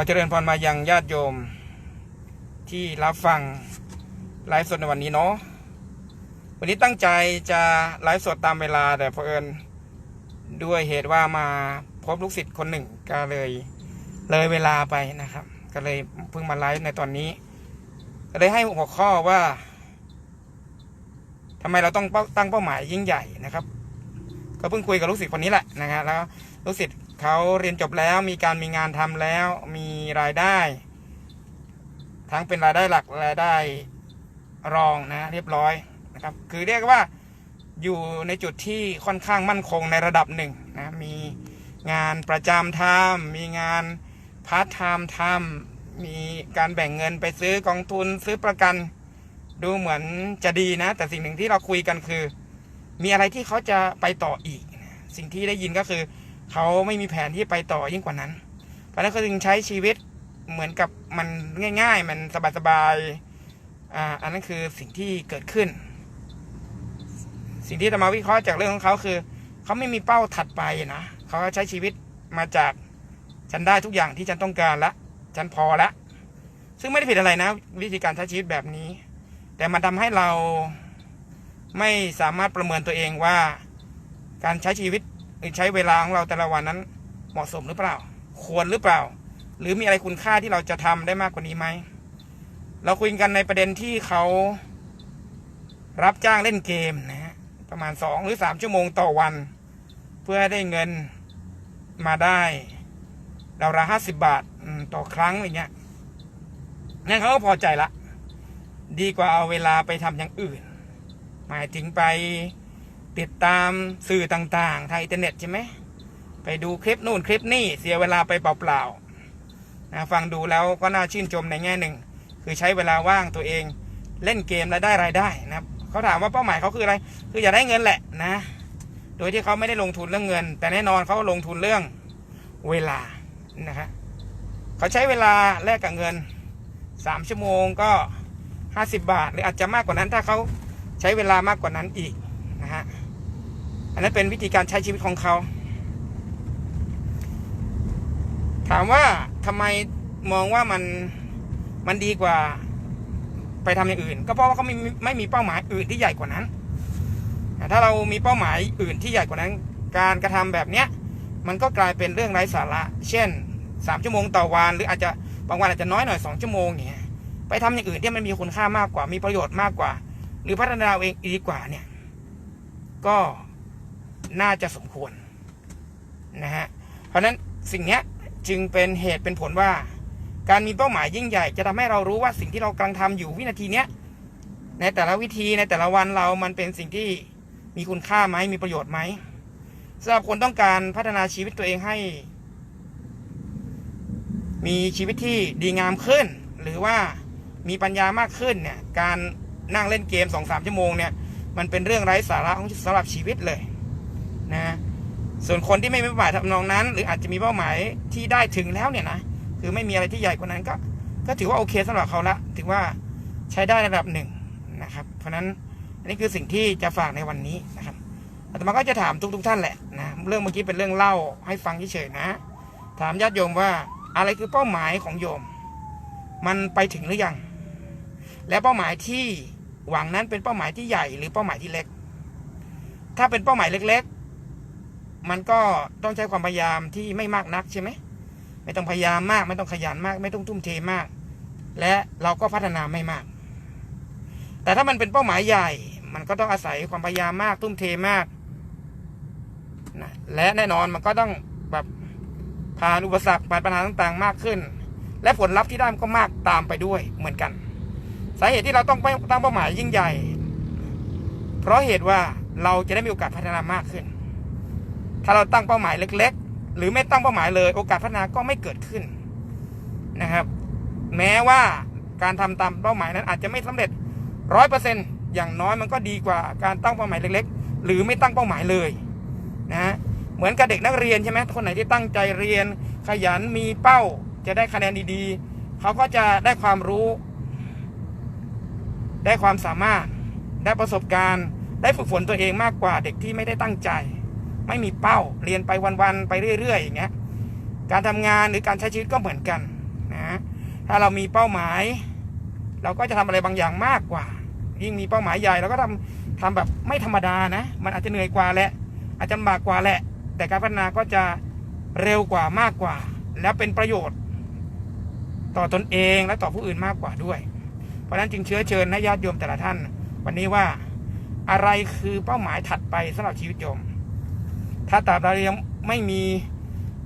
อเจริญพรมายังญาติโยม ที่รับฟังไลฟ์สดในวันนี้เนาะวันนี้ตั้งใจจะไลฟ์สดตามเวลาแต่เผอิญด้วยเหตุว่ามาพบลูกศิษย์คนหนึ่งก็เลยเลยเวลาไปนะครับ ก็เลยเพิ่งมาไลฟ์ในตอนนี้ ก็เลยให้หัวข้อว่าทำไมเราต้องตั้งเป้าหมายยิ่งใหญ่นะครับ ก็เพิ่งคุยกับลูกศิษย์คนนี้แหละนะฮะแล้วลูกศิษย์เขาเรียนจบแล้วมีการมีงานทำแล้วมีรายได้ ทั้งเป็นรายได้หลักรายได้รองนะเรียบร้อยนะครับคือเรียกว่าอยู่ในจุดที่ค่อนข้างมั่นคงในระดับหนึ่งนะมีงานประจำทำมีงานพาร์ทไทม์ทำมีการแบ่งเงินไปซื้อกองทุนซื้อประกัน ดูเหมือนจะดีนะ แต่สิ่งหนึ่งที่เราคุยกันคือ มีอะไรที่เขาจะไปต่ออีก สิ่งที่ได้ยินก็คือ เขาไม่มีแผนที่ไปต่อยิ่งกว่านั้น เพราะนั้นเขาจึงใช้ชีวิตเหมือนกับมันง่าย ๆ มันสบายๆอ่าอันนั้นคือสิ่งที่เกิดขึ้น สิ่งที่จะมาวิเคราะห์จากเรื่องของเขาคือ เขาไม่มีเป้าถัดไปนะเขาก็ใช้ชีวิตมาจากฉันได้ทุกอย่างที่ฉันต้องการละฉันพอละซึ่งไม่ได้ผิดอะไรนะ วิธีการใช้ชีวิตแบบนี้ แต่มันทำให้เรา ไม่สามารถประเมินตัวเองว่า การใช้ชีวิตหรือใช้เวลาของเราแต่ละวันนั้นเหมาะสมหรือเปล่า ควรหรือเปล่า หรือมีอะไรคุณค่าที่เราจะทำได้มากกว่านี้ไหมเราคุยกันในประเด็นที่เขารับจ้างเล่นเกมนะฮะประมาณสองหรือสามชั่วโมงต่อวัน เพื่อให้ได้เงินมาได้ราละห้าสิบบาทต่อครั้งอะไรเงี้ยนั่นเขาก็พอใจละ ดีกว่าเอาเวลาไปทำอย่างอื่น หมายถึงไปติดตามสื่อต่างๆ ทางอินเทอร์เน็ตใช่ไหม ไปดูคลิปนู่นคลิปนี่เสียเวลาไปเปล่าๆนะฟังดูแล้วก็น่าชื่นชมในแง่หนึ่ง คือใช้เวลาว่างตัวเองเล่นเกมและได้รายได้นะครับเขาถามว่าเป้าหมายเขาคืออะไร คืออยากได้เงินแหละนะ โดยที่เขาไม่ได้ลงทุนเรื่องเงิน แต่แน่นอนเขาลงทุนเรื่องเวลานะฮะเขาใช้เวลาแลกกับเงินสามชั่วโมงก็ห้าสิบบาท หรืออาจจะมากกว่านั้นถ้าเขา ใช้เวลามากกว่านั้นอีกนะฮะอันนั้นเป็นวิธีการใช้ชีวิตของเขา ถามว่าทำไมมองว่ามันมันดีกว่าไปทำอย่างอื่น ก็เพราะว่าเขาไม่ไม่มีเป้าหมายอื่นที่ใหญ่กว่านั้น ถ้าเรามีเป้าหมายอื่นที่ใหญ่กว่านั้น การกระทำแบบเนี้ยมันก็กลายเป็นเรื่องไร้สาระ เช่นสามชั่วโมงต่อวัน หรืออาจจะบางวันอาจจะน้อยหน่อยสองชั่วโมงอย่างเงี้ยไปทำอย่างอื่นที่มันมีคุณค่ามากกว่า มีประโยชน์มากกว่า รือพัฒนาเองดีกว่าเนี่ย ก็น่าจะสมควรนะฮะเพราะนั้นสิ่งนี้จึงเป็นเหตุเป็นผลว่า การมีเป้าหมายยิ่งใหญ่ จะทำให้เรารู้ว่าสิ่งที่เรากำลังทำอยู่วินาทีเนี้ยในแต่ละวิธีในแต่ละวันเรามันเป็นสิ่งที่มีคุณค่าไหมมีประโยชน์ไหมสำหรับคนต้องการพัฒนาชีวิตตัวเองให้ มีชีวิตที่ดีงามขึ้น หรือว่ามีปัญญามากขึ้นเนี่ยการ นั่งเล่นเกมสองสามชั่วโมงเนี่ยมันเป็นเรื่องไร้สาระของสำหรับชีวิตเลยนะส่วนคนที่ไม่มีเป้าหมายทำนองนั้น หรืออาจจะมีเป้าหมายที่ได้ถึงแล้วเนี่ยนะคือไม่มีอะไรที่ใหญ่กว่านั้นก็ ก็ถือว่าโอเคสำหรับเขาละถือว่าใช้ได้ระดับหนึ่งนะครับ เพราะฉะนั้นอันนี้คือสิ่งที่จะฝากในวันนี้นะครับอาตมาก็จะถามทุกๆทท่านแหละนะเรื่องเมื่อกี้เป็นเรื่องเล่าให้ฟังเฉยๆนะ ถามญาติโยมว่าอะไรคือเป้าหมายของโยม มันไปถึงหรือยัง และเป้าหมายที่ หวังนั้นเป็นเป้าหมายที่ใหญ่หรือเป้าหมายที่เล็ก ถ้าเป็นเป้าหมายเล็ก ๆ มันก็ต้องใช้ความพยายามที่ไม่มากนักใช่ไหมไม่ต้องพยายามมาก ไม่ต้องขยันมาก ไม่ต้องทุ่มเทมาก และเราก็พัฒนาไม่มาก แต่ถ้ามันเป็นเป้าหมายใหญ่ มันก็ต้องอาศัยความพยายามมาก ทุ่มเทมากนะและแน่นอนมันก็ต้องแบบผ่านอุปสรรคผ่านปัญหาต่างๆ มากขึ้น และผลลัพธ์ที่ได้มันก็มากตามไปด้วยเหมือนกัน สาเหตุที่เราต้องตั้งเป้าหมายยิ่งใหญ่ เพราะเหตุว่าเราจะได้มีโอกาสพัฒนามากขึ้น ถ้าเราตั้งเป้าหมายเล็ก ๆ หรือไม่ตั้งเป้าหมายเลย โอกาสพัฒนาก็ไม่เกิดขึ้นนะครับ แม้ว่าการทำตามเป้าหมายนั้นอาจจะไม่สำเร็จร้อยเปอร์เซ็นอย่างน้อยมันก็ดีกว่าการตั้งเป้าหมายเล็ก ๆ หรือไม่ตั้งเป้าหมายเลยนะเหมือนกับเด็กนักเรียนใช่ไหมคนไหนที่ตั้งใจเรียน ขยันมีเป้าจะได้คะแนนดีๆ เขาก็จะได้ความรู้ ได้ความสามารถ ได้ประสบการณ์ ได้ฝึกฝนตัวเองมากกว่าเด็กที่ไม่ได้ตั้งใจ ไม่มีเป้าเรียนไปวันๆไปเรื่อยๆอย่างเงี้ยการทำงานหรือการใช้ชีวิตก็เหมือนกันนะถ้าเรามีเป้าหมาย เราก็จะทำอะไรบางอย่างมากกว่า ยิ่งมีเป้าหมายใหญ่เราก็ทำทำแบบไม่ธรรมดานะ มันอาจจะเหนื่อยกว่าแหละ อาจจะลำบากกว่าแหละ แต่การพัฒนาก็จะเร็วกว่ามากกว่า และเป็นประโยชน์ ต่อตนเองและต่อผู้อื่นมากกว่าด้วย เพราะนั้นจึงเชื้อเชิญให้ญาติโยมแต่ละท่าน วันนี้ว่าอะไรคือเป้าหมายถัดไปสำหรับชีวิตโยม ถ้าตราบใดเรายังไม่มี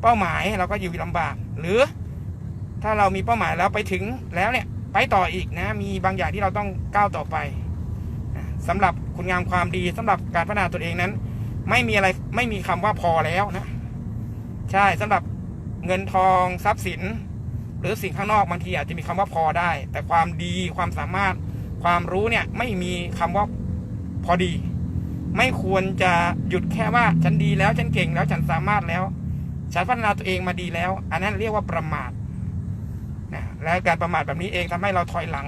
เป้าหมายเราก็อยู่ลำบาก หรือถ้าเรามีเป้าหมายแล้วไปถึงแล้วเนี่ยไปต่ออีกนะ มีบางอย่างที่เราต้องก้าวต่อไปนะสำหรับคุณงามความดีสำหรับการพัฒนาตัวเองนั้น ไม่มีอะไรไม่มีคำว่าพอแล้วนะ ใช่สำหรับเงินทองทรัพย์สิน หรือสิ่งข้างนอกบางทีอาจจะมีคำว่าพอได้ แต่ความดีความสามารถความรู้เนี่ยไม่มีคำว่าพอดี ไม่ควรจะหยุดแค่ว่าฉันดีแล้วฉันเก่งแล้วฉันสามารถแล้ว ฉันพัฒนาตัวเองมาดีแล้ว อันนั้นเรียกว่าประมาทนะและการประมาทแบบนี้เองทำให้เราถอยหลัง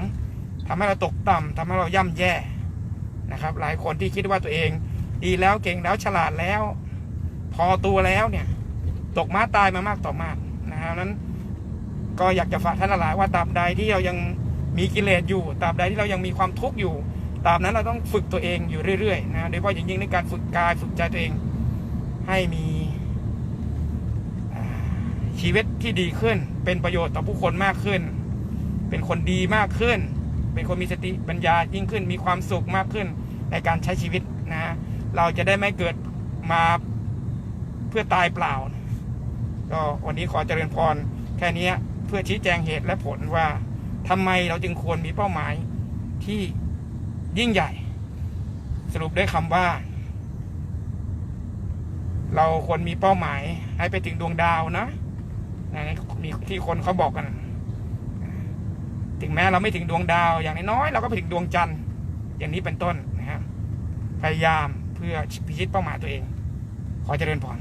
ทำให้เราตกต่ำทำให้เราย่ำแย่นะครับ หลายคนที่คิดว่าตัวเอง ดีแล้วเก่งแล้วฉลาดแล้ว พอตัวแล้วเนี่ย ตกม้าตายมามากต่อมากนะครับนั้น ก็อยากจะฝากท่านหลายว่าตราบใดที่เรายังมีกิเลสอยู่ตราบใดที่เรายังมีความทุกข์อยู่ตราบนั้นเราต้องฝึกตัวเองอยู่เรื่อยๆนะโดยเฉพาะอย่างยิ่งในการฝึกกายฝึกใจตัวเอง ให้มีชีวิตที่ดีขึ้น เป็นประโยชน์ต่อผู้คนมากขึ้น เป็นคนดีมากขึ้น เป็นคนมีสติปัญญายิ่งขึ้น มีความสุขมากขึ้นในการใช้ชีวิตนะ เราจะได้ไม่เกิดมาเพื่อตายเปล่า ก็วันนี้ขอเจริญพรแค่นี้ พื่อชี้แจงเหตุและผลว่าทำไมเราจึงควรมีเป้าหมายที่ยิ่งใหญ่ สรุปด้วยคำว่า เราควรมีเป้าหมายให้ไปถึงดวงดาวนะมีที่คนเขาบอกกัน ถึงแม้เราไม่ถึงดวงดาว อย่างน้อยๆเราก็ไปถึงดวงจันทร์ อย่างนี้เป็นต้นนะครับพยายามเพื่อพิชิตเป้าหมายตัวเอง ขอเจริญพร